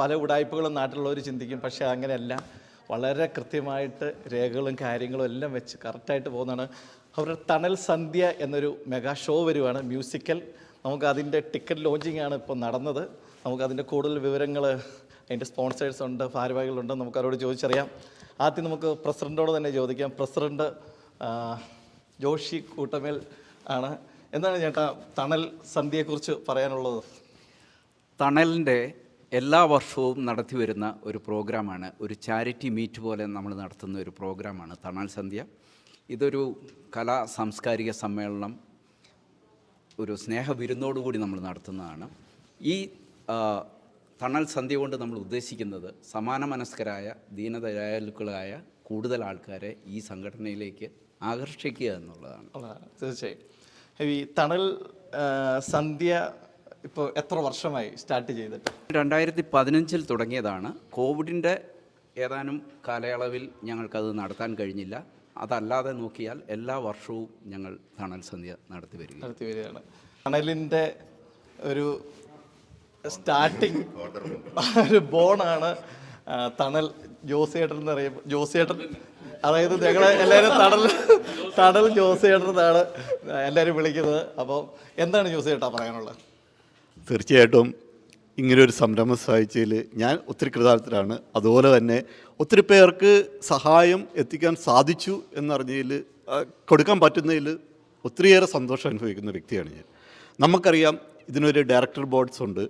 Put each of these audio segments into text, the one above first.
പല ഉടായ്പകളും നാട്ടിലുള്ളവർ ചിന്തിക്കും. പക്ഷേ അങ്ങനെയല്ല. വളരെ കൃത്യമായിട്ട് രേഖകളും കാര്യങ്ങളും എല്ലാം വെച്ച് കറക്റ്റായിട്ട് പോകുന്നതാണ്. അവരുടെ തണൽ സന്ധ്യ എന്നൊരു മെഗാ ഷോ വരുവാണ്. മ്യൂസിക്കൽ. നമുക്ക് അതിന്റെ ടിക്കറ്റ് ലോഞ്ചിങ് ആണ് ഇപ്പോൾ നടന്നത്. നമുക്ക് അതിന്റെ കൂടുതൽ വിവരങ്ങൾ അതിന്റെ സ്പോൺസേഴ്സ് ഉണ്ട് ഭാരവാഹികളുണ്ട് നമുക്ക് അവരോട് ചോദിച്ചറിയാം. ആദ്യം നമുക്ക് പ്രസിഡന്റോട് തന്നെ ചോദിക്കാം. പ്രസിഡന്റ് ജോഷി കൂട്ടമേൽ ആണ്. എന്താണ് ചേട്ടാ തണൽ സന്ധ്യയെക്കുറിച്ച് പറയാനുള്ളത്? തണലിന്റെ എല്ലാ വർഷവും നടത്തി വരുന്ന ഒരു പ്രോഗ്രാമാണ്. ഒരു ചാരിറ്റി മീറ്റ് പോലെ നമ്മൾ നടത്തുന്ന ഒരു പ്രോഗ്രാമാണ് തണാൽ സന്ധ്യ. ഇതൊരു കലാ സാംസ്കാരിക സമ്മേളനം ഒരു സ്നേഹ വിരുന്നോടുകൂടി നമ്മൾ നടത്തുന്നതാണ്. ഈ തണാൽ സന്ധ്യ കൊണ്ട് നമ്മൾ ഉദ്ദേശിക്കുന്നത് സമാന മനസ്കരായ ദീനദയാലുക്കളായ കൂടുതൽ ആൾക്കാരെ ഈ സംഘടനയിലേക്ക് ആകർഷിക്കുക എന്നുള്ളതാണ്. തീർച്ചയായും. ഈ തണൽ സന്ധ്യ ഇപ്പോൾ എത്ര വർഷമായി സ്റ്റാർട്ട് ചെയ്തിട്ട്? രണ്ടായിരത്തി പതിനഞ്ചിൽ തുടങ്ങിയതാണ്. കോവിഡിന്റെ ഏതാനും കാലയളവിൽ ഞങ്ങൾക്കത് നടത്താൻ കഴിഞ്ഞില്ല. അതല്ലാതെ നോക്കിയാൽ എല്ലാ വർഷവും ഞങ്ങൾ തണൽ സന്ധ്യ നടത്തി വരിക നടത്തി വരികയാണ്. തണലിന്റെ ഒരു സ്റ്റാർട്ടിങ് ഒരു ബോണാണ് തണൽ. ജോസിയേട്ടൻ എന്ന് പറയുമ്പോൾ ജോസിയേട്ടൻ അതായത് ഞങ്ങളെ എല്ലാവരും തണൽ തണൽ ജോസിയേട്ടൻ എന്നാണ് എല്ലാവരും വിളിക്കുന്നത്. അപ്പോൾ എന്താണ് ജോസിയേട്ടാ പറയാനുള്ളത്? തീർച്ചയായിട്ടും ഇങ്ങനൊരു സംരംഭ സഹായിച്ചതിൽ ഞാൻ ഒത്തിരി കൃതാർത്ഥരാണ്. അതുപോലെ തന്നെ ഒത്തിരി പേർക്ക് സഹായം എത്തിക്കാൻ സാധിച്ചു എന്നറിഞ്ഞതിൽ കൊടുക്കാൻ പറ്റുന്നതിൽ ഒത്തിരിയേറെ സന്തോഷം അനുഭവിക്കുന്ന വ്യക്തിയാണ് ഞാൻ. നമുക്കറിയാം ഇതിനൊരു ഡയറക്ടർ ബോർഡ്സ് ഉണ്ട്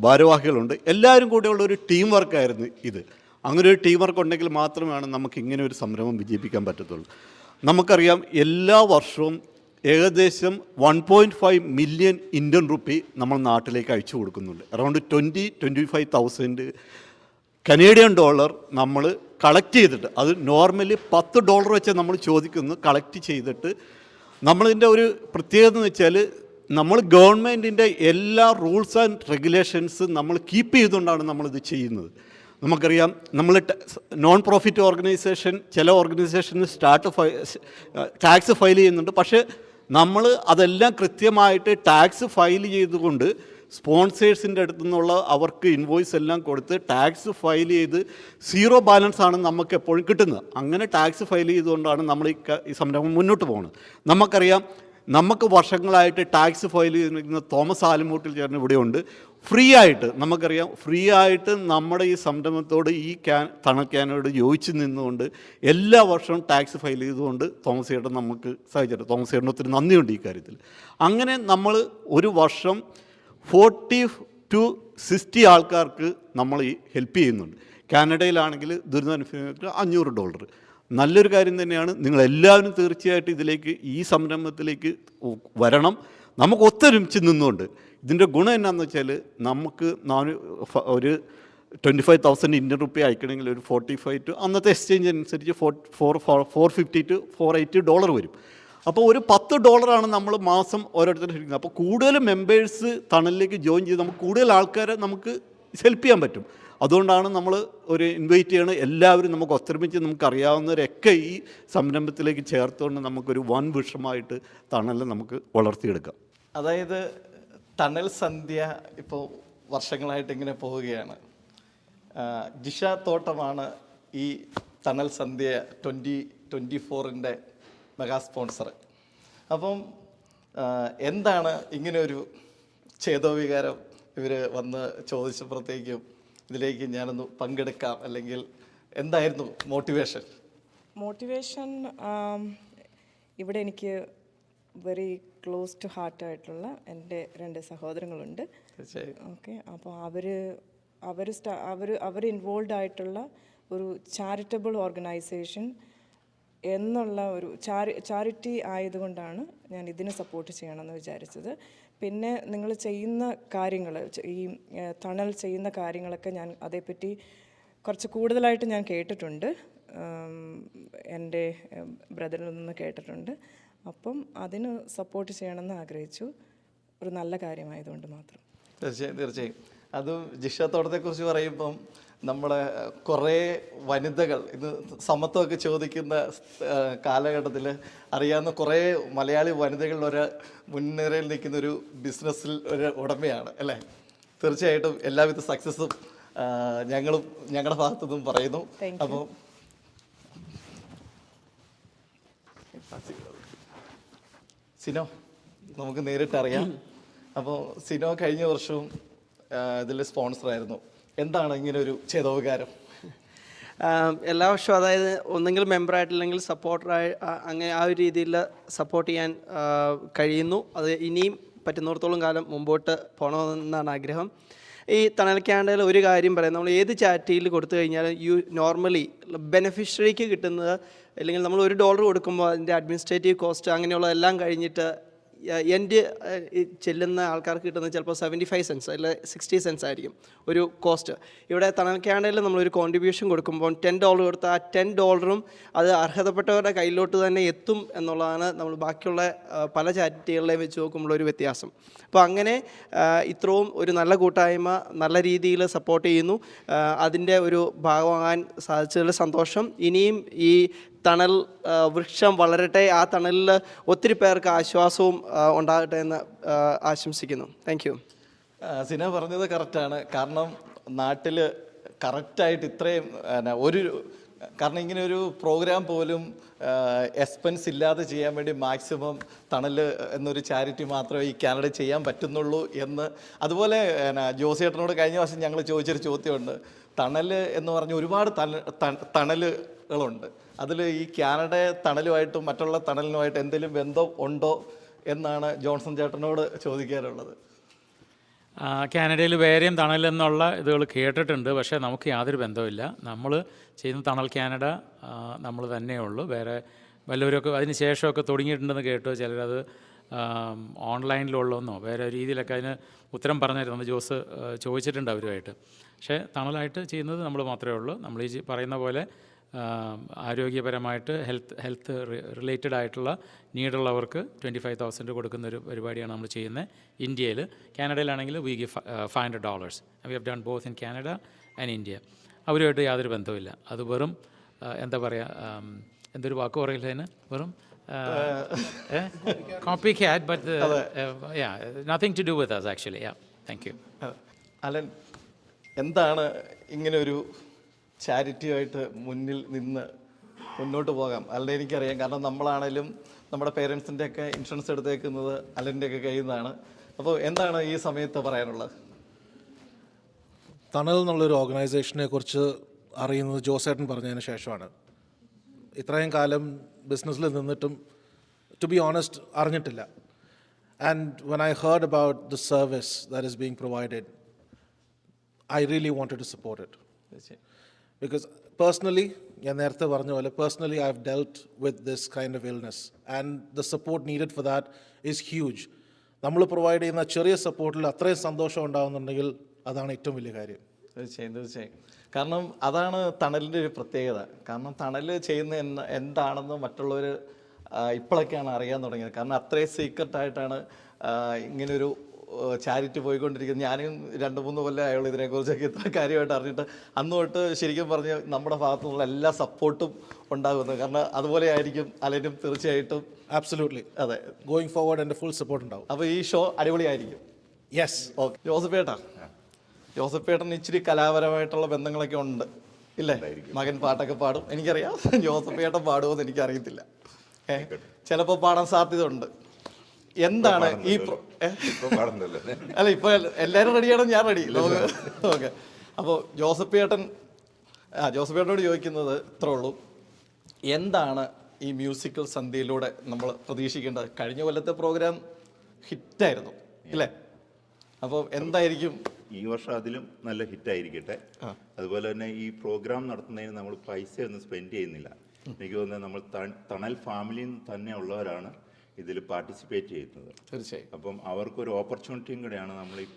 ഭാരവാഹികളുണ്ട്. എല്ലാവരും കൂടെയുള്ള ഒരു ടീം വർക്കായിരുന്നു ഇത്. അങ്ങനെ ഒരു ടീം വർക്ക് ഉണ്ടെങ്കിൽ മാത്രമാണ് നമുക്ക് ഇങ്ങനെ ഒരു സംരംഭം വിജയിപ്പിക്കാൻ പറ്റത്തുള്ളൂ. നമുക്കറിയാം എല്ലാ വർഷവും ഏകദേശം one point five million Indian rupee നമ്മൾ നാട്ടിലേക്ക് അയച്ചു കൊടുക്കുന്നുണ്ട്. Around twenty twenty five thousand Canadian dollar നമ്മൾ കളക്ട് ചെയ്തിട്ട് അത് നോർമലി പത്ത് ഡോളർ വെച്ച് നമ്മൾ ചോദിക്കുന്നു കളക്ട് ചെയ്തിട്ട്. നമ്മളിതിന്റെ ഒരു പ്രത്യേകത എന്ന് വെച്ചാൽ നമ്മൾ ഗവൺമെന്റിന്റെ എല്ലാ റൂൾസ് ആൻഡ് റെഗുലേഷൻസ് നമ്മൾ കീപ്പ് ചെയ്തുകൊണ്ടാണ് നമ്മളിത് ചെയ്യുന്നത്. നമുക്കറിയാം നമ്മൾ നോൺ പ്രോഫിറ്റ് ഓർഗനൈസേഷൻ ചില ഓർഗനൈസേഷന് സ്റ്റാർട്ട് ഫൈ ടാക്സ് ഫയൽ ചെയ്യുന്നുണ്ട്. പക്ഷേ നമ്മൾ അതെല്ലാം കൃത്യമായിട്ട് ടാക്സ് ഫയൽ ചെയ്തുകൊണ്ട് സ്പോൺസേഴ്സിന്റെ അടുത്തു നിന്നുള്ള അവർക്ക് ഇൻവോയ്സ് എല്ലാം കൊടുത്ത് ടാക്സ് ഫയൽ ചെയ്ത് സീറോ ബാലൻസ് ആണ് നമുക്ക് എപ്പോഴും കിട്ടുന്നത്. അങ്ങനെ ടാക്സ് ഫയൽ ചെയ്തുകൊണ്ടാണ് നമ്മൾ ഈ സംരംഭം മുന്നോട്ട് പോകുന്നത്. നമുക്കറിയാം നമുക്ക് വർഷങ്ങളായിട്ട് ടാക്സ് ഫയൽ ചെയ്തിരിക്കുന്ന തോമസ് ആലുമൂട്ടിൽ ചേർന്ന് ഇവിടെയുണ്ട്. ഫ്രീ ആയിട്ട് നമുക്കറിയാം ഫ്രീ ആയിട്ട് നമ്മുടെ ഈ സംരംഭത്തോട് ഈ ക്യാൻ തണൽ ക്യാനോട് യോജിച്ച് നിന്നുകൊണ്ട് എല്ലാ വർഷവും ടാക്സ് ഫയൽ ചെയ്തുകൊണ്ട് തോമസ് ചേട്ടൻ നമുക്ക് സഹായിച്ചിട്ടുണ്ട്. തോമസ് ചേട്ടന് ഒത്തിരി നന്ദിയുണ്ട് ഈ കാര്യത്തിൽ. അങ്ങനെ നമ്മൾ ഒരു വർഷം ഫോർട്ടി ടു സിക്സ്റ്റി ആൾക്കാർക്ക് നമ്മൾ ഈ ഹെൽപ്പ് ചെയ്യുന്നുണ്ട്. കാനഡയിലാണെങ്കിൽ ദുരിതാനുഭവങ്ങൾക്ക് അഞ്ഞൂറ് ഡോളർ. നല്ലൊരു കാര്യം തന്നെയാണ്. നിങ്ങളെല്ലാവരും തീർച്ചയായിട്ടും ഇതിലേക്ക് ഈ സംരംഭത്തിലേക്ക് വരണം. നമുക്ക് ഒത്തൊരുമിച്ച് നിന്നുകൊണ്ട് ഇതിന്റെ ഗുണം എന്നാന്ന് വെച്ചാൽ നമുക്ക് നാനൂ ഒരു twenty five thousand Indian rupee അയക്കണമെങ്കിൽ ഒരു ഫോർട്ടി ഫൈവ് ടു അന്നത്തെ എക്സ്ചേഞ്ച് അനുസരിച്ച് four four four fifty two four eighty dollar വരും. അപ്പോൾ ഒരു പത്ത് ഡോളറാണ് നമ്മൾ മാസം ഓരോരുത്തരും ഇരിക്കുന്നത് അപ്പോൾ കൂടുതൽ മെമ്പേഴ്സ് തണലിലേക്ക് ജോയിൻ ചെയ്ത് നമുക്ക് കൂടുതൽ ആൾക്കാരെ നമുക്ക് ഹെൽപ്പ് ചെയ്യാൻ പറ്റും. അതുകൊണ്ടാണ് നമ്മൾ ഒരു ഇൻവൈറ്റ് ചെയ്യണം എല്ലാവരും നമുക്ക് ഒത്തൊരുമിച്ച് നമുക്ക് അറിയാവുന്നവരൊക്കെ ഈ സംരംഭത്തിലേക്ക് ചേർത്തുകൊണ്ട് നമുക്കൊരു വൻ വിഷമായിട്ട് തണൽ നമുക്ക് വളർത്തിയെടുക്കാം. അതായത് തണൽ സന്ധ്യ ഇപ്പോൾ വർഷങ്ങളായിട്ട് ഇങ്ങനെ പോവുകയാണ്. ജിഷ തോട്ടമാണ് ഈ തണൽ സന്ധ്യ ട്വന്റി ട്വന്റി ഫോറിന്റെ മെഗാ സ്പോൺസർ. അപ്പം എന്താണ് ഇങ്ങനെ ഒരു ഛേദോവികാരം ഇവർ വന്ന് ചോദിച്ചപ്പോഴത്തേക്കും ഇതിലേക്ക് ഞാനൊന്ന് പങ്കെടുക്കാം? അല്ലെങ്കിൽ എന്തായിരുന്നു മോട്ടിവേഷൻ? മോട്ടിവേഷൻ ഇവിടെ എനിക്ക് വെരി ക്ലോസ് ടു ഹാർട്ടായിട്ടുള്ള എന്റെ രണ്ട് സഹോദരങ്ങളുണ്ട്. ഓക്കെ അപ്പോൾ അവർ അവർ അവർ അവർ ഇൻവോൾവ് ആയിട്ടുള്ള ഒരു ചാരിറ്റബിൾ ഓർഗനൈസേഷൻ എന്നുള്ള ഒരു ചാരി ചാരിറ്റി ആയതുകൊണ്ടാണ് ഞാൻ ഇതിനെ സപ്പോർട്ട് ചെയ്യണമെന്ന് വിചാരിച്ചത്. പിന്നെ നിങ്ങൾ ചെയ്യുന്ന കാര്യങ്ങൾ ഈ തണൽ ചെയ്യുന്ന കാര്യങ്ങളൊക്കെ ഞാൻ അതേപ്പറ്റി കുറച്ച് കൂടുതലായിട്ട് ഞാൻ കേട്ടിട്ടുണ്ട്. എന്റെ ബ്രദറിൽ നിന്ന് കേട്ടിട്ടുണ്ട്. അപ്പം അതിന് സപ്പോർട്ട് ചെയ്യണമെന്ന് ആഗ്രഹിച്ചു. ഒരു നല്ല കാര്യമായതുകൊണ്ട് മാത്രം. തീർച്ചയായും തീർച്ചയായും. അതും ജിഷ തോട്ടത്തെക്കുറിച്ച് പറയുമ്പം നമ്മുടെ കുറേ വനിതകൾ ഇന്ന് സമത്വമൊക്കെ ചോദിക്കുന്ന കാലഘട്ടത്തിൽ അറിയാവുന്ന കുറേ മലയാളി വനിതകളിൽ ഒരു മുൻനിരയിൽ നിൽക്കുന്ന ഒരു ബിസിനസ്സിൽ ഒരു ഉടമയാണ് അല്ലേ? തീർച്ചയായിട്ടും എല്ലാവിധ സക്സസ്സും ഞങ്ങളും ഞങ്ങളുടെ ഭാഗത്തുനിന്നും പറയുന്നു. Thank you. അപ്പോൾ സിനോ നമുക്ക് നേരിട്ട് അറിയാം. അപ്പോൾ സിനോ കഴിഞ്ഞ വർഷവും ഇതിൽ സ്പോൺസറായിരുന്നു എന്താണ് ഇങ്ങനെ ഒരു ചേതോപകാരം? എല്ലാ വർഷവും അതായത് ഒന്നെങ്കിൽ മെമ്പറായിട്ടില്ലെങ്കിൽ സപ്പോർട്ടറായി അങ്ങനെ ആ ഒരു രീതിയിൽ സപ്പോർട്ട് ചെയ്യാൻ കഴിയുന്നു. അത് ഇനിയും പറ്റുന്നിടത്തോളം കാലം മുമ്പോട്ട് പോകണമെന്നാണ് ആഗ്രഹം. ഈ തണൽ ക്യാൻഡയിൽ ഒരു കാര്യം പറയാം. നമ്മൾ ഏത് ചാറ്റിയിൽ കൊടുത്തു കഴിഞ്ഞാലും യു നോർമലി ബെനിഫിഷ്യറിക്ക് കിട്ടുന്നത് അല്ലെങ്കിൽ നമ്മൾ ഒരു ഡോളർ കൊടുക്കുമ്പോൾ അതിന്റെ അഡ്മിനിസ്ട്രേറ്റീവ് കോസ്റ്റ് അങ്ങനെയുള്ള എല്ലാം കഴിഞ്ഞിട്ട് എന്റെ ചെല്ലുന്ന ആൾക്കാർക്ക് കിട്ടുന്നത് ചിലപ്പോൾ സെവന്റി ഫൈവ് സെൻസ് അല്ലെ സിക്സ്റ്റി സെൻസ് ആയിരിക്കും ഒരു കോസ്റ്റ്. ഇവിടെ തണൽ ക്യാൻഡയിൽ നമ്മളൊരു കോൺട്രിബ്യൂഷൻ കൊടുക്കുമ്പോൾ ടെൻ ഡോളർ കൊടുത്താൽ ആ ടെൻ ഡോളറും അത് അർഹതപ്പെട്ടവരുടെ കയ്യിലോട്ട് തന്നെ എത്തും എന്നുള്ളതാണ് നമ്മൾ ബാക്കിയുള്ള പല ചാരിറ്റികളെയും വെച്ച് നോക്കുമ്പോൾ ഒരു വ്യത്യാസം. അപ്പോൾ അങ്ങനെ ഇത്രയും ഒരു നല്ല കൂട്ടായ്മ നല്ല രീതിയിൽ സപ്പോർട്ട് ചെയ്യുന്നു. അതിന്റെ ഒരു ഭാഗമാകാൻ സാധിച്ചതിൽ സന്തോഷം. ഇനിയും ഈ തണൽ വൃക്ഷം വളരട്ടെ ആ തണലിൽ ഒത്തിരി പേർക്ക് ആശ്വാസവും ഉണ്ടാകട്ടെ എന്ന് ആശംസിക്കുന്നു. താങ്ക് യു സിന പറഞ്ഞത് കറക്റ്റാണ്. കാരണം നാട്ടിൽ കറക്റ്റായിട്ട് ഇത്രയും ഒരു കാരണം ഇങ്ങനെ ഒരു പ്രോഗ്രാം പോലും എക്സ്പെൻസ് ഇല്ലാതെ ചെയ്യാൻ വേണ്ടി മാക്സിമം തണൽ എന്നൊരു ചാരിറ്റി മാത്രമേ ഈ കാനഡ ചെയ്യാൻ പറ്റുന്നുള്ളൂ എന്ന്. അതുപോലെ ജോസിയേട്ടനോട് കഴിഞ്ഞ വർഷം ഞങ്ങൾ ചോദിച്ചൊരു ചോദ്യമുണ്ട്. തണൽ എന്ന് പറഞ്ഞ് ഒരുപാട് തണ തണലുകളുണ്ട്. അതിൽ ഈ കാനഡ തണലുമായിട്ടും മറ്റുള്ള തണലിനുമായിട്ട് എന്തെങ്കിലും ബന്ധം ഉണ്ടോ എന്നാണ് ജോൺസൺ ചേട്ടനോട് ചോദിക്കാറുള്ളത് കാനഡയിൽ വേറെയും തണൽ എന്നുള്ള ഇതുകൾ കേട്ടിട്ടുണ്ട് പക്ഷേ നമുക്ക് യാതൊരു ബന്ധവുമില്ല. നമ്മൾ ചെയ്യുന്ന തണൽ കാനഡ നമ്മൾ തന്നെയുള്ളൂ. വേറെ വല്ലവരൊക്കെ അതിന് ശേഷമൊക്കെ തുടങ്ങിയിട്ടുണ്ടെന്ന് കേട്ടു ചിലരത് ഓൺലൈനിലുള്ളതെന്നോ വേറെ രീതിയിലൊക്കെ അതിന് ഉത്തരം പറഞ്ഞിരുന്നത് ജോസ് ചോദിച്ചിട്ടുണ്ട് അവരുമായിട്ട്. പക്ഷേ തണലായിട്ട് ചെയ്യുന്നത് നമ്മൾ മാത്രമേ ഉള്ളൂ. നമ്മൾ ഈ പറയുന്ന പോലെ ആരോഗ്യപരമായിട്ട് ഹെൽത്ത് ഹെൽത്ത് റിലേറ്റഡ് ആയിട്ടുള്ള നീഡുള്ളവർക്ക് ട്വന്റി ഫൈവ് തൗസൻഡ് കൊടുക്കുന്ന ഒരു പരിപാടിയാണ് നമ്മൾ ചെയ്യുന്നത് ഇന്ത്യയിൽ. കാനഡയിലാണെങ്കിൽ we give five hundred dollars we have done both in Canada and India അവരുമായിട്ട് യാതൊരു ബന്ധവുമില്ല. അത് വെറും എന്താ പറയുക എന്തൊരു വാക്ക് പറയില്ല അതിന്? വെറും copy cat but nothing to do with us actually ya thank you Alan എന്താണ് ഇങ്ങനെ ഒരു ചാരിറ്റിയായിട്ട് മുന്നിൽ നിന്ന് മുന്നോട്ട് പോകാം? അല്ലെ എനിക്കറിയാം. കാരണം നമ്മളാണേലും നമ്മുടെ പേരൻസിന്റെ ഒക്കെ ഇൻഷുറൻസ് എടുത്തേക്കുന്നത് അലന്റെ ഒക്കെ കയ്യിൽ നിന്നാണ്. അപ്പോൾ എന്താണ് ഈ സമയത്ത് പറയാനുള്ളത്? തണൽ എന്നുള്ളൊരു ഓർഗനൈസേഷനെ കുറിച്ച് അറിയുന്നത് ജോസേട്ടൻ പറഞ്ഞതിന് ശേഷമാണ്. ഇത്രയും കാലം ബിസിനസ്സിൽ നിന്നിട്ടും ടു ബി ഓണസ്റ്റ് അറിഞ്ഞിട്ടില്ല. And when I heard about the service that is being provided I really wanted to support it because personally ഞാൻ നേരത്തെ പറഞ്ഞ പോലെ personally I have dealt with this kind of illness and the support needed for that is huge നമ്മൾ provide ചെയ്യുന്ന ചെറിയ സപ്പോർട്ടിൽ അത്രയും സന്തോഷം ഉണ്ടാകുന്നുണ്ടെങ്കിൽ അതാണ് ഏറ്റവും വലിയ കാര്യം. തീർച്ചയായും തീർച്ചയായും കാരണം അതാണ് തണലിന്റെ ഒരു പ്രത്യേകത. കാരണം തണൽ ചെയ്യുന്ന എന്ന എന്താണെന്ന് മറ്റുള്ളവർ ഇപ്പോഴൊക്കെയാണ് അറിയാൻ തുടങ്ങിയത്. കാരണം അത്രയും സീക്രട്ടായിട്ടാണ് ഇങ്ങനൊരു ചാരിറ്റി പോയിക്കൊണ്ടിരിക്കുന്നത്. ഞാനും രണ്ട് മൂന്ന് കൊല്ലം ആയുള്ളൂ ഇതിനെക്കുറിച്ചൊക്കെ ഇത്ര കാര്യമായിട്ട് അറിഞ്ഞിട്ട്. അന്ന് തൊട്ട് ശരിക്കും പറഞ്ഞ് നമ്മുടെ ഭാഗത്തു നിന്നുള്ള എല്ലാ സപ്പോർട്ടും ഉണ്ടാകുന്നത് കാരണം അതുപോലെ ആയിരിക്കും അലനും തീർച്ചയായിട്ടും. ആബ്സലൂട്ട്ലി അതെ. ഗോയിങ് ഫോർവേഡ് എന്റെ ഫുൾ സപ്പോർട്ട് ഉണ്ടാവും. അപ്പോൾ ഈ ഷോ അടിപൊളിയായിരിക്കും. Yes okay. ജോസഫേട്ടാ ജോസഫേട്ടൻ ഇച്ചിരി കലാപരമായിട്ടുള്ള ബന്ധങ്ങളൊക്കെ ഉണ്ട്. ഇല്ലേ? മകൻ പാട്ടൊക്കെ പാടും. എനിക്കറിയാം. ജോസഫേട്ടൻ പാടുമെന്ന് എനിക്കറിയത്തില്ല. ഏ? ചിലപ്പോൾ പാടാൻ സാധ്യത ഉണ്ട് എന്താണ് ഈ? അല്ല ഇപ്പൊ എല്ലാവരും റെഡിയാണ് ഞാൻ റെഡി ഓക്കെ. അപ്പോൾ ജോസഫേട്ടൻ ആ ജോസഫേട്ടനോട് ചോദിക്കുന്നത് ഇത്രേ ഉള്ളൂ. എന്താണ് ഈ മ്യൂസിക്കൽ സന്ധ്യയിലൂടെ നമ്മൾ പ്രതീക്ഷിക്കേണ്ടത്? കഴിഞ്ഞ കൊല്ലത്തെ പ്രോഗ്രാം ഹിറ്റായിരുന്നു ഇല്ലേ? അപ്പോൾ എന്തായിരിക്കും ഈ വർഷം അതിലും നല്ല ഹിറ്റായിരിക്കട്ടെ. അതുപോലെ തന്നെ ഈ പ്രോഗ്രാം നടത്തുന്നതിന് നമ്മൾ പൈസ ഒന്നും സ്പെൻഡ് ചെയ്യുന്നില്ല. എനിക്ക് തോന്നുന്നത് നമ്മൾ തണൽ ഫാമിലിയിൽ തന്നെ ഉള്ളവരാണ് ഇതിൽ പാർട്ടിസിപ്പേറ്റ് ചെയ്യുന്നത്. തീർച്ചയായും. അപ്പം അവർക്കൊരു ഓപ്പർച്യൂണിറ്റിയും കൂടെയാണ് നമ്മൾ ഈ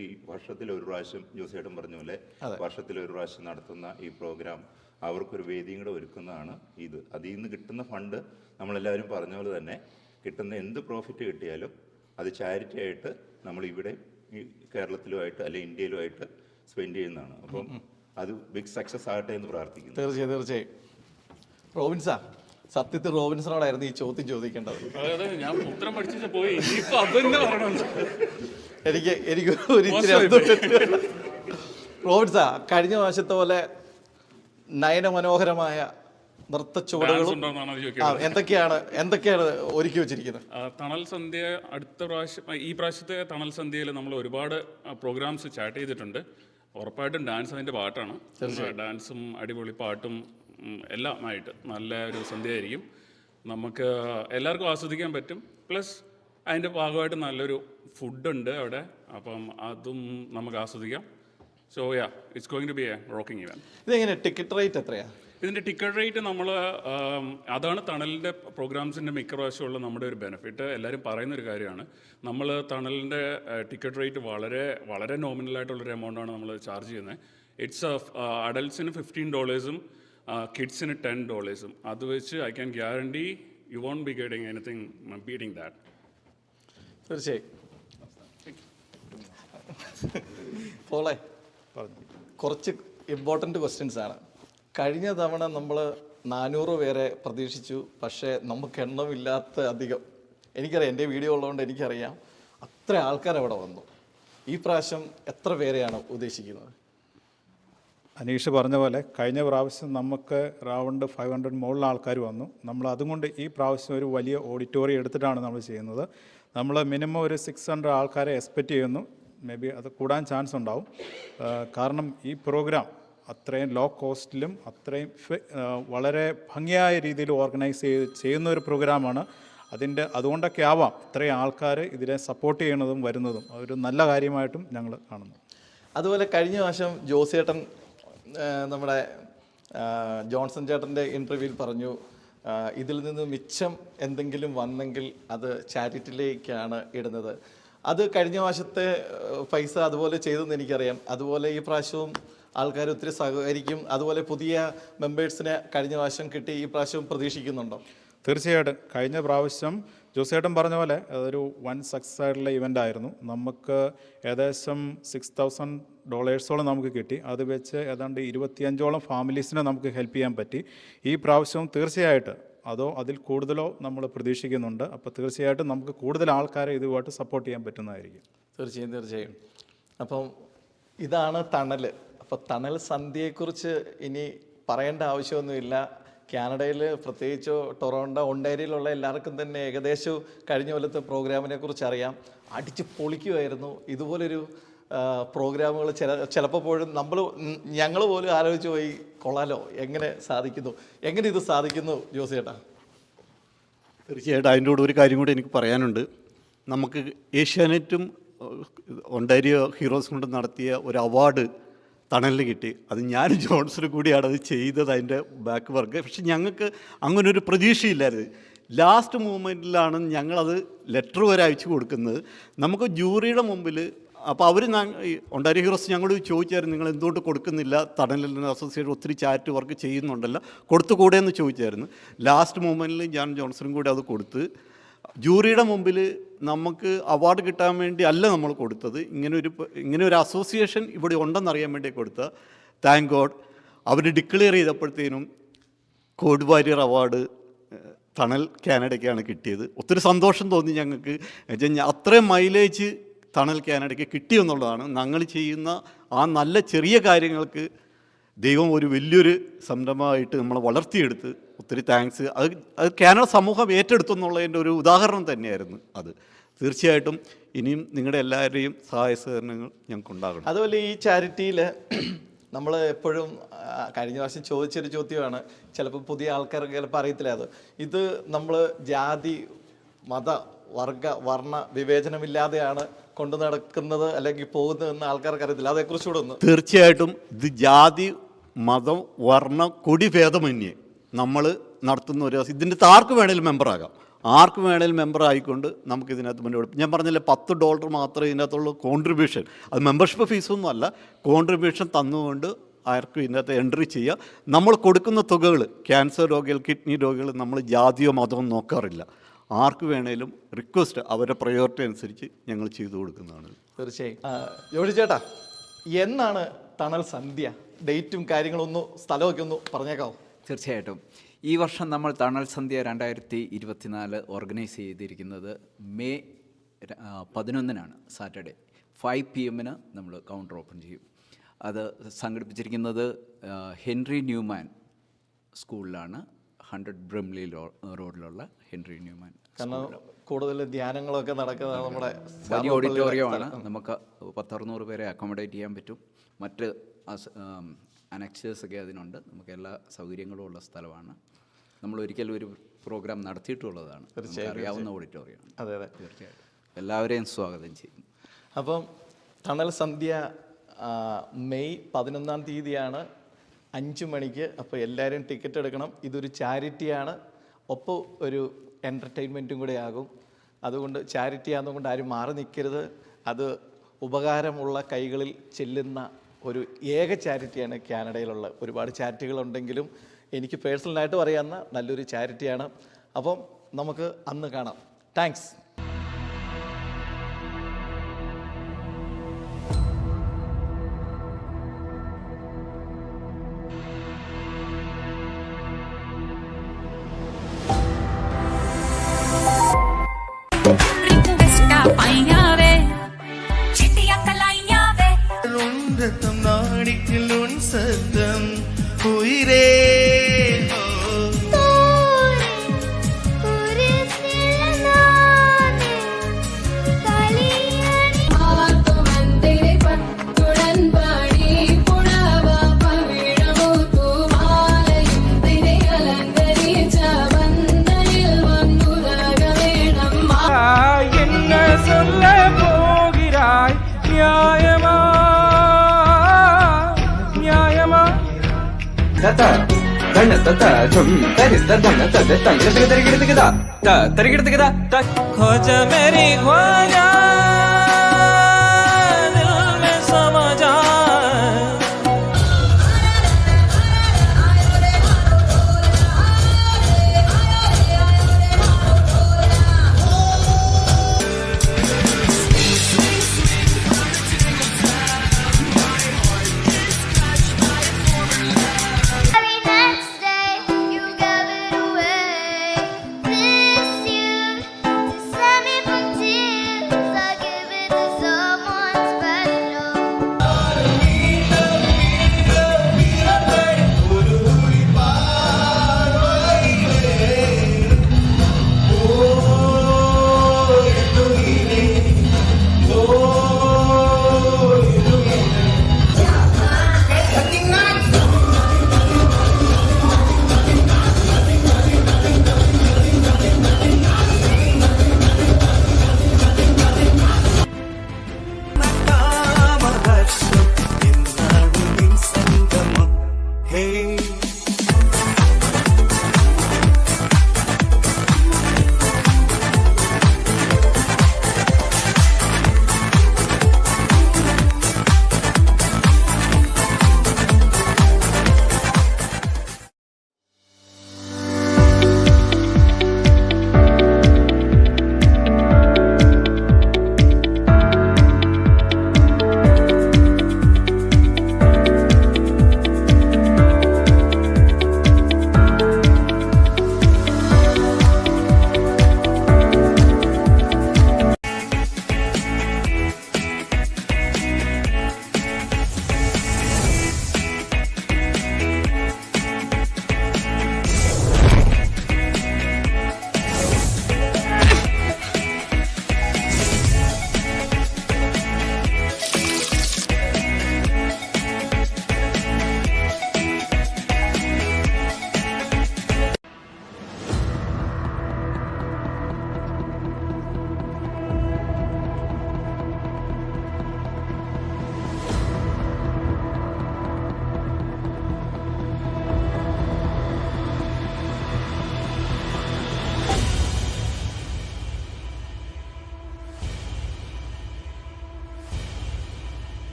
ഈ വർഷത്തിൽ ഒരു പ്രാവശ്യം ജോസേട്ടൻ പറഞ്ഞ പോലെ വർഷത്തിൽ ഒരു പ്രാവശ്യം നടത്തുന്ന ഈ പ്രോഗ്രാം അവർക്കൊരു വേദിയും കൂടെ ഒരുക്കുന്നതാണ് ഇത്. അതിൽ നിന്ന് കിട്ടുന്ന ഫണ്ട് നമ്മളെല്ലാവരും പറഞ്ഞ പോലെ തന്നെ കിട്ടുന്ന എന്ത് പ്രോഫിറ്റ് കിട്ടിയാലും അത് ചാരിറ്റി ആയിട്ട് നമ്മൾ ഇവിടെ ഈ കേരളത്തിലുമായിട്ട് അല്ലെ ഇന്ത്യയിലുമായിട്ട് സ്പെൻഡ് ചെയ്യുന്നതാണ്. അപ്പം അത് ബിഗ് സക്സസ് ആകട്ടെ എന്ന് പ്രാർത്ഥിക്കുന്നു. തീർച്ചയായും തീർച്ചയായും. റോബിൻസാ സത്യത്തിൽ റോബിൻസണോടായിരുന്നു ഈ ചോദ്യം ചോദിക്കേണ്ടത്. ഞാൻ ഉത്തരം പഠിച്ചു പോയി. എനിക്ക് എനിക്ക് ഒരു. റോബിൻസാ കഴിഞ്ഞ പ്രാവശ്യത്തെ പോലെ നയനമനോഹരമായ നൃത്ത ചുവടുകളും എന്തൊക്കെയാണ് എന്തൊക്കെയാണ് ഒരുക്കി വെച്ചിരിക്കുന്നത്? തണൽ സന്ധ്യ അടുത്ത പ്രാവശ്യം ഈ പ്രാവശ്യത്തെ തണൽ സന്ധ്യയിൽ നമ്മൾ ഒരുപാട് പ്രോഗ്രാംസ് ചാറ്റ് ചെയ്തിട്ടുണ്ട്. ഉറപ്പായിട്ടും ഡാൻസ് അതിന്റെ പാട്ടാണ്. ഡാൻസും അടിപൊളി പാട്ടും എല്ലാം ആയിട്ട് നല്ല ഒരു സന്ധ്യയായിരിക്കും. നമുക്ക് എല്ലാവർക്കും ആസ്വദിക്കാൻ പറ്റും. പ്ലസ് അതിന്റെ ഭാഗമായിട്ട് നല്ലൊരു ഫുഡുണ്ട് അവിടെ. അപ്പം അതും നമുക്ക് ആസ്വദിക്കാം. So ya it's going to be a rocking event ഇതെങ്ങനെ ടിക്കറ്റ് റേറ്റ് എത്രയാണ് ഇതിന്റെ ടിക്കറ്റ് റേറ്റ് നമ്മൾ അതാണ് തണലിന്റെ പ്രോഗ്രാംസിന്റെ മിക്ക പ്രാവശ്യമുള്ള നമ്മുടെ ഒരു ബെനിഫിറ്റ് എല്ലാവരും പറയുന്ന ഒരു കാര്യമാണ്. നമ്മൾ തണലിന്റെ ടിക്കറ്റ് റേറ്റ് വളരെ വളരെ നോമിനലായിട്ടുള്ളൊരു എമൗണ്ടാണ് നമ്മൾ ചാർജ് ചെയ്യുന്നത്. ഇറ്റ്സ് അഡൽട്സിന് ഫിഫ്റ്റീൻ ഡോളേഴ്സും കിഡ്സിന് ടെൻ ഡോളേഴ്സും അത് വെച്ച് I can guarantee you won't be getting anything beating that തീർച്ചയായും. പോളെ. കുറച്ച് ഇമ്പോർട്ടന്റ് ക്വസ്റ്റ്യൻസ് ആണ്. കഴിഞ്ഞ തവണ നമ്മൾ നാനൂറ് പേരെ പ്രതീക്ഷിച്ചു പക്ഷേ നമുക്ക് എണ്ണമില്ലാത്ത അധികം. എനിക്കറിയാം എന്റെ വീഡിയോ ഉള്ളതുകൊണ്ട് എനിക്കറിയാം. അത്ര ആൾക്കാർ അവിടെ വന്നു. ഈ പ്രാവശ്യം എത്ര പേരെയാണ് ഉദ്ദേശിക്കുന്നത്? അനീഷ് പറഞ്ഞ പോലെ കഴിഞ്ഞ പ്രാവശ്യം നമുക്ക് റൗണ്ട് ഫൈവ് ഹൺഡ്രഡ് മുകളിൽ ആൾക്കാർ വന്നു. നമ്മൾ അതുകൊണ്ട് ഈ പ്രാവശ്യം ഒരു വലിയ ഓഡിറ്റോറിയം എടുത്തിട്ടാണ് നമ്മൾ ചെയ്യുന്നത്. നമ്മൾ മിനിമം ഒരു സിക്സ് ഹൺഡ്രഡ് ആൾക്കാരെ എക്സ്പെക്റ്റ് ചെയ്യുന്നു. മേ ബി അത് കൂടാൻ ചാൻസ് ഉണ്ടാവും. കാരണം ഈ പ്രോഗ്രാം അത്രയും ലോ കോസ്റ്റിലും അത്രയും വളരെ ഭംഗിയായ രീതിയിൽ ഓർഗനൈസ് ചെയ്ത് ചെയ്യുന്ന ഒരു പ്രോഗ്രാമാണ് അതിന്റെ അതുകൊണ്ടൊക്കെ ആവാം ഇത്രയും ആൾക്കാർ ഇതിനെ സപ്പോർട്ട് ചെയ്യണതും വരുന്നതും. ഒരു നല്ല കാര്യമായിട്ടും ഞങ്ങൾ കാണുന്നു. അതുപോലെ കഴിഞ്ഞ വർഷം ജോസേട്ടൻ നമ്മുടെ ജോൺസൺ ചേട്ടന്റെ ഇന്റർവ്യൂവിൽ പറഞ്ഞു ഇതിൽ നിന്ന് മിച്ചം എന്തെങ്കിലും വന്നെങ്കിൽ അത് ചാരിറ്റിയിലേക്കാണ് ഇടുന്നത്. അത് കഴിഞ്ഞ മാസത്തെ പൈസ അതുപോലെ ചെയ്തെന്ന് എനിക്കറിയാം. അതുപോലെ ഈ പ്രാവശ്യവും ആൾക്കാർ ഒത്തിരി സഹകരിക്കും. അതുപോലെ പുതിയ മെമ്പേഴ്സിനെ കഴിഞ്ഞ പ്രാവശ്യം കിട്ടി ഈ പ്രാവശ്യം പ്രതീക്ഷിക്കുന്നുണ്ടോ? തീർച്ചയായിട്ടും. കഴിഞ്ഞ പ്രാവശ്യം ജോസേട്ടൻ പറഞ്ഞ പോലെ അതൊരു വൺ സക്സസ് ആയിട്ടുള്ള ഇവന്റ് ആയിരുന്നു. നമുക്ക് ഏകദേശം സിക്സ് തൗസൻഡ് ഡോളേഴ്സോളം നമുക്ക് കിട്ടി. അത് വെച്ച് ഏതാണ്ട് ഇരുപത്തിയഞ്ചോളം ഫാമിലീസിനെ നമുക്ക് ഹെൽപ്പ് ചെയ്യാൻ പറ്റി. ഈ പ്രാവശ്യവും തീർച്ചയായിട്ടും അതോ അതിൽ കൂടുതലോ നമ്മൾ പ്രതീക്ഷിക്കുന്നുണ്ട്. അപ്പോൾ തീർച്ചയായിട്ടും നമുക്ക് കൂടുതൽ ആൾക്കാരെ ഇതുമായിട്ട് സപ്പോർട്ട് ചെയ്യാൻ പറ്റുന്നതായിരിക്കും. തീർച്ചയായും തീർച്ചയായും. അപ്പം ഇതാണ് തണൽ അപ്പോൾ തണൽ സന്ധ്യയെക്കുറിച്ച് ഇനി പറയേണ്ട ആവശ്യമൊന്നുമില്ല. കാനഡയിൽ പ്രത്യേകിച്ച് ടൊറോണ്ടോ ഒണ്ടേരിയിലുള്ള എല്ലാവർക്കും തന്നെ ഏകദേശം കഴിഞ്ഞ കൊല്ലത്തെ പ്രോഗ്രാമിനെ കുറിച്ച് അറിയാം. അടിച്ച് പൊളിക്കുമായിരുന്നു. ഇതുപോലൊരു പ്രോഗ്രാമുകൾ ചില ചിലപ്പോൾ പോലും നമ്മൾ ഞങ്ങൾ പോലും ആലോചിച്ച് പോയി കൊള്ളാലോ എങ്ങനെ സാധിക്കുന്നു? എങ്ങനെ ഇത് സാധിക്കുന്നു ജോസിയേട്ടാ തീർച്ചയായിട്ടും അതിന്റെ കൂടെ ഒരു കാര്യം കൂടി എനിക്ക് പറയാനുണ്ട്. നമുക്ക് ഏഷ്യാനെറ്റും ഒണ്ടാരിയോ ഹീറോസ് കൊണ്ട് നടത്തിയ ഒരു അവാർഡ് തണലിൽ കിട്ടി. അത് ഞാൻ ജോൺസണും കൂടിയാണ് അത് ചെയ്തത് അതിന്റെ ബാക്ക് വർക്ക് പക്ഷെ ഞങ്ങൾക്ക് അങ്ങനെ ഒരു പ്രതീക്ഷയില്ലായിരുന്നു ലാസ്റ്റ് മൂമെന്റിലാണ് ഞങ്ങളത് ലെറ്റർ വരെ അയച്ചു കൊടുക്കുന്നത്. നമുക്ക് ജൂറിയുടെ മുമ്പിൽ അപ്പോൾ അവർ ഒണ്ടാരി ഹീറോസ് ഞങ്ങളോട് ചോദിച്ചായിരുന്നു നിങ്ങൾ എന്തുകൊണ്ട് കൊടുക്കുന്നില്ല? തണലിന് അസോസിയേഷൻ ഒത്തിരി ചാറ്റ് വർക്ക് ചെയ്യുന്നുണ്ടല്ലോ കൊടുത്തുകൂടെ എന്ന് ചോദിച്ചായിരുന്നു. ലാസ്റ്റ് മൂമെന്റിൽ ഞാൻ ജോൺസണും കൂടി അത് കൊടുത്ത് ജൂറിയുടെ മുമ്പിൽ നമുക്ക് അവാർഡ് കിട്ടാൻ വേണ്ടി അല്ല നമ്മൾ കൊടുത്തത്. ഇങ്ങനെ ഒരു ഇങ്ങനെ ഒരു അസോസിയേഷൻ ഇവിടെ ഉണ്ടെന്നറിയാൻ വേണ്ടി കൊടുത്ത താങ്ക് ഗോഡ്. അവർ ഡിക്ലെയർ ചെയ്തപ്പോഴത്തേനും കോഡ് വാരിയർ അവാർഡ് തണൽ കാനഡയ്ക്കാണ് കിട്ടിയത്. ഒത്തിരി സന്തോഷം തോന്നി ഞങ്ങൾക്ക്. അത്രയും മൈലേജ് തണൽ കാനഡയ്ക്ക് കിട്ടിയെന്നുള്ളതാണ്. ഞങ്ങൾ ചെയ്യുന്ന ആ നല്ല ചെറിയ കാര്യങ്ങൾക്ക് ദൈവം ഒരു വലിയൊരു സംരംഭമായിട്ട് നമ്മളെ വളർത്തിയെടുത്ത് ഒത്തിരി താങ്ക്സ് അത് അത് കാനഡ സമൂഹം ഏറ്റെടുത്തു എന്നുള്ളതിന്റെ ഒരു ഉദാഹരണം തന്നെയായിരുന്നു അത്. തീർച്ചയായിട്ടും ഇനിയും നിങ്ങളുടെ എല്ലാവരുടെയും സഹായ സഹകരണങ്ങൾ ഞങ്ങൾക്ക് ഉണ്ടാകണം. അതുപോലെ ഈ ചാരിറ്റിയിൽ നമ്മൾ എപ്പോഴും കഴിഞ്ഞ പ്രാവശ്യം ചോദിച്ചൊരു ചോദ്യമാണ്. ചിലപ്പോൾ പുതിയ ആൾക്കാർക്ക് ചിലപ്പോൾ അറിയത്തില്ല അത്. ഇത് നമ്മൾ ജാതി മത വർഗ വർണ വിവേചനമില്ലാതെയാണ് കൊണ്ടു നടക്കുന്നത് അല്ലെങ്കിൽ പോകുന്നതെന്ന് ആൾക്കാർക്ക് അറിയത്തില്ല. അതേക്കുറിച്ചുകൂടെ ഒന്ന്. തീർച്ചയായിട്ടും ഇത് ജാതി മതം വർണ കൊടി ഭേദമന്യേ നമ്മൾ നടത്തുന്ന ഒരു ഇതിന്റെ ആർക്ക് വേണേലും മെമ്പറാകാം. ആർക്ക് വേണേലും മെമ്പർ ആയിക്കൊണ്ട് നമുക്ക് ഇതിനകത്ത് മുന്നോട്ട് ഞാൻ പറഞ്ഞില്ലേ പത്ത് ഡോളർ മാത്രമേ ഇതിനകത്തുള്ള കോൺട്രിബ്യൂഷൻ അത് മെമ്പർഷിപ്പ് ഫീസൊന്നും അല്ല. കോൺട്രിബ്യൂഷൻ തന്നുകൊണ്ട് ആർക്കും ഇതിനകത്ത് എൻട്രി ചെയ്യുക നമ്മൾ കൊടുക്കുന്ന തുകകൾ ക്യാൻസർ രോഗികൾ കിഡ്നി രോഗികൾ നമ്മൾ ജാതിയോ മതമോ നോക്കാറില്ല. ആർക്ക് വേണേലും റിക്വസ്റ്റ് അവരുടെ പ്രയോറിറ്റി അനുസരിച്ച് ഞങ്ങൾ ചെയ്തു കൊടുക്കുന്നതാണ്. തീർച്ചയായും. ജോഷി ചേട്ടാ എന്നാണ് തണൽ സന്ധ്യ ഡേറ്റും കാര്യങ്ങളും ഒന്ന് സ്ഥലമൊക്കെ ഒന്ന് പറഞ്ഞേക്കാവും? തീർച്ചയായിട്ടും. ഈ വർഷം നമ്മൾ തണൽ സന്ധ്യ രണ്ടായിരത്തി ഇരുപത്തിനാല് ഓർഗനൈസ് ചെയ്തിരിക്കുന്നത് മെയ് പതിനൊന്നിനാണ് സാറ്റർഡേ. ഫൈവ് പി എമ്മിന് നമ്മൾ കൗണ്ടർ ഓപ്പൺ ചെയ്യും. അത് സംഘടിപ്പിച്ചിരിക്കുന്നത് ഹെൻറി ന്യൂമാൻ സ്കൂളിലാണ് ഹൺഡ്രഡ് ബ്രിംലി റോഡിലുള്ള ഹെൻറി ന്യൂമാൻ. കാരണം കൂടുതൽ ധ്യാനങ്ങളൊക്കെ നടക്കുന്നത് നമ്മുടെ വലിയ ഓഡിറ്റോറിയമാണ്. നമുക്ക് പത്തറുന്നൂറ് പേരെ അക്കോമഡേറ്റ് ചെയ്യാൻ പറ്റും. മറ്റ് അനക്സേഴ്സ് ഒക്കെ അതിനുണ്ട്. നമുക്ക് എല്ലാ സൗകര്യങ്ങളും ഉള്ള സ്ഥലമാണ്. നമ്മൾ ഒരിക്കലും ഒരു പ്രോഗ്രാം നടത്തിയിട്ടുള്ളതാണ്. അറിയാവുന്ന ഓഡിറ്റോറിയമാണ് അതെ അതെ. തീർച്ചയായിട്ടും എല്ലാവരെയും സ്വാഗതം ചെയ്യും. അപ്പം തണൽ സന്ധ്യ മെയ് പതിനൊന്നാം തീയതിയാണ് അഞ്ച് മണിക്ക്. അപ്പോൾ എല്ലാവരും ടിക്കറ്റ് എടുക്കണം. ഇതൊരു ചാരിറ്റിയാണ് ഒപ്പം ഒരു എന്റർടൈൻമെന്റും കൂടെ ആകും അതുകൊണ്ട് ചാരിറ്റി ആകുന്നതുകൊണ്ട് ആരും മാറി നിൽക്കരുത്. അത് ഉപകാരമുള്ള കൈകളിൽ ചെല്ലുന്ന ഒരു ഏക ചാരിറ്റിയാണ് കാനഡയിലുള്ള. ഒരുപാട് ചാരിറ്റികളുണ്ടെങ്കിലും എനിക്ക് പേഴ്സണലായിട്ട് പറയാവുന്ന നല്ലൊരു ചാരിറ്റിയാണ്. അപ്പം നമുക്ക് അന്ന് കാണാം. താങ്ക്സ് ரிக்வெஸ்டா பையா வே சிட்டியா கலையா வே உன் ரத்தம் உயிரே. ధన తుం తరిస్త ధన తరిగిడదు కదా తరిగిడదు కదా ఖోజ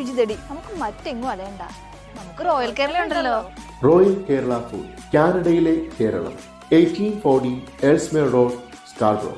രുചി തേടി നമുക്ക് മറ്റെങ്ങും അലയണ്ട. നമുക്ക് റോയൽ കേരള ഉണ്ടല്ലോ. റോയൽ കേരള ഫുഡ് കാനഡയിലെ Keralam. Eighteen forty Elsmere road Scarborough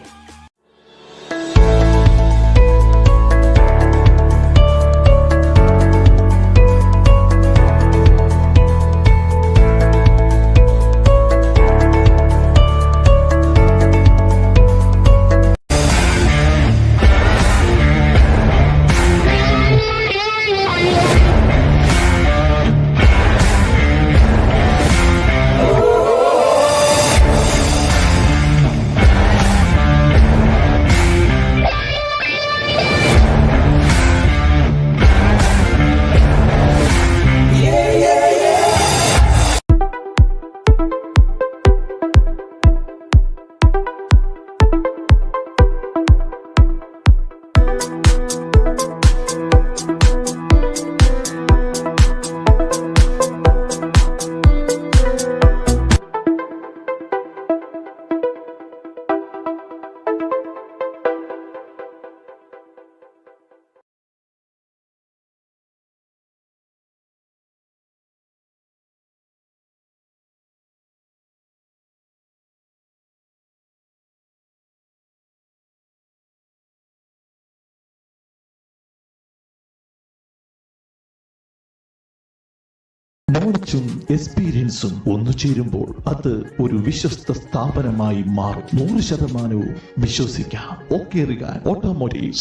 നോളജും എക്സ്പീരിയൻസും ഒന്നു ചേരുമ്പോൾ അത് ഒരു വിശ്വസ്ത സ്ഥാപനമായി മാറും. നൂറ് ശതമാനവും വിശ്വസിക്കാം. Okay automotive.